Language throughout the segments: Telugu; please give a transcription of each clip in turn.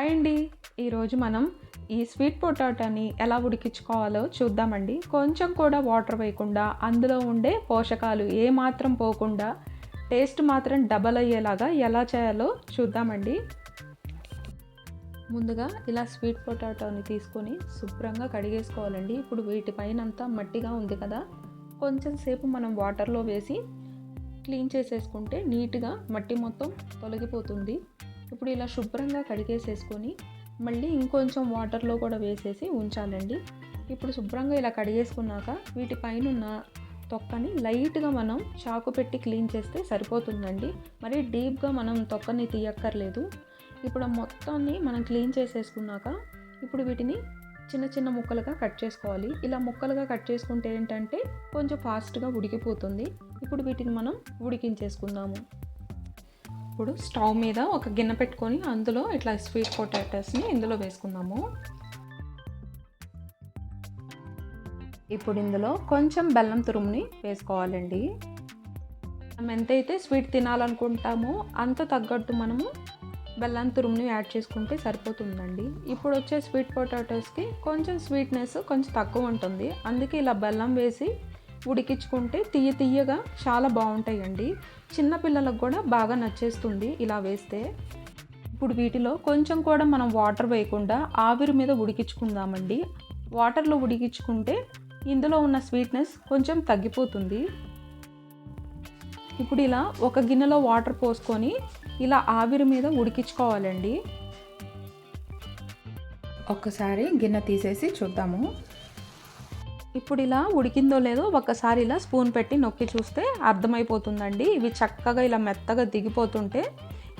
హాయ్ అండి ఈరోజు మనం ఈ స్వీట్ పొటాటోని ఎలా ఉడికించుకోవాలో చూద్దామండి. కొంచెం కూడా వాటర్ వేయకుండా అందులో ఉండే పోషకాలు ఏమాత్రం పోకుండా టేస్ట్ మాత్రం డబల్ అయ్యేలాగా ఎలా చేయాలో చూద్దామండి. ముందుగా ఇలా స్వీట్ పొటాటోని తీసుకొని శుభ్రంగా కడిగేసుకోవాలండి. ఇప్పుడు వీటిపైన అంతా మట్టిగా ఉంది కదా. కొంచెం సేపు మనం వాటర్లో వేసి క్లీన్ చేసేసుకుంటే నీట్గా మట్టి మొత్తం తొలగిపోతుంది. ఇప్పుడు ఇలా శుభ్రంగా కడిగేసేసుకొని మళ్ళీ ఇంకొంచెం వాటర్లో కూడా వేసేసి ఉంచాలండి. ఇప్పుడు శుభ్రంగా ఇలా కడిగేసుకున్నాక వీటిపైన ఉన్న తొక్కని లైట్గా మనం చాకు పెట్టి క్లీన్ చేస్తే సరిపోతుందండి. మరి డీప్గా మనం తొక్కని తీయక్కర్లేదు. ఇప్పుడు మొత్తాన్ని మనం క్లీన్ చేసేసుకున్నాక ఇప్పుడు వీటిని చిన్న చిన్న ముక్కలుగా కట్ చేసుకోవాలి. ఇలా ముక్కలుగా కట్ చేసుకుంటే ఏంటంటే కొంచెం ఫాస్ట్గా ఉడికిపోతుంది. ఇప్పుడు వీటిని మనం ఉడికించేసుకుందాము. ఇప్పుడు స్టవ్ మీద ఒక గిన్నె పెట్టుకొని అందులో ఇట్లా స్వీట్ పొటాటోస్ని ఇందులో వేసుకుందాము. ఇప్పుడు ఇందులో కొంచెం బెల్లం తురుముని వేసుకోవాలండి. మనం ఎంతైతే స్వీట్ తినాలనుకుంటామో అంత తగ్గట్టు మనము బెల్లం తురుముని యాడ్ చేసుకుంటే సరిపోతుందండి. ఇప్పుడు వచ్చే స్వీట్ పొటాటోస్కి కొంచెం స్వీట్నెస్ కొంచెం తక్కువ ఉంటుంది. అందుకే ఇలా బెల్లం వేసి ఉడికించుకుంటే తీయ తీయగా చాలా బాగుంటాయండి. చిన్నపిల్లలకు కూడా బాగా నచ్చేస్తుంది ఇలా వేస్తే. ఇప్పుడు వీటిలో కొంచెం కూడా మనం వాటర్ వేయకుండా ఆవిరి మీద ఉడికించుకుందామండి. వాటర్లో ఉడికించుకుంటే ఇందులో ఉన్న స్వీట్నెస్ కొంచెం తగ్గిపోతుంది. ఇప్పుడు ఇలా ఒక గిన్నెలో వాటర్ పోసుకొని ఇలా ఆవిరి మీద ఉడికించుకోవాలండి. ఒక్కసారి గిన్నె తీసేసి చూద్దాము. ఇప్పుడు ఇలా ఉడికిందో లేదో ఒకసారి ఇలా స్పూన్ పెట్టి నొక్కి చూస్తే అర్థమైపోతుందండి. ఇవి చక్కగా ఇలా మెత్తగా దిగిపోతుంటే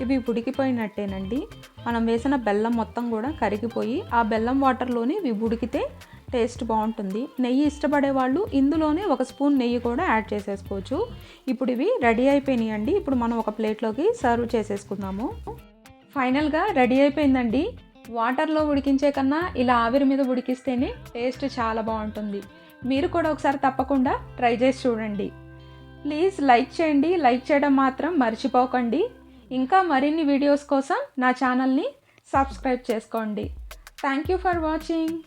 ఇవి ఉడికిపోయినట్టేనండి. మనం వేసిన బెల్లం మొత్తం కూడా కరిగిపోయి ఆ బెల్లం వాటర్లోనే ఇవి ఉడికితే టేస్ట్ బాగుంటుంది. నెయ్యి ఇష్టపడే వాళ్ళు ఇందులోనే ఒక స్పూన్ నెయ్యి కూడా యాడ్ చేసేసుకోవచ్చు. ఇప్పుడు ఇవి రెడీ అయిపోయినాయి అండి ఇప్పుడు మనం ఒక ప్లేట్లోకి సర్వ్ చేసేసుకుందాము. ఫైనల్గా రెడీ అయిపోయిందండి. వాటర్లో ఉడికించే కన్నా ఇలా ఆవిరి మీద ఉడికిస్తేనే టేస్ట్ చాలా బాగుంటుంది. మీరు కూడా ఒకసారి తప్పకుండా ట్రై చేసి చూడండి. ప్లీజ్ లైక్ చేయండి. లైక్ చేయడం మాత్రం మర్చిపోకండి. ఇంకా మరిన్ని వీడియోస్ కోసం నా ఛానల్ని సబ్స్క్రైబ్ చేసుకోండి. Thank you for watching.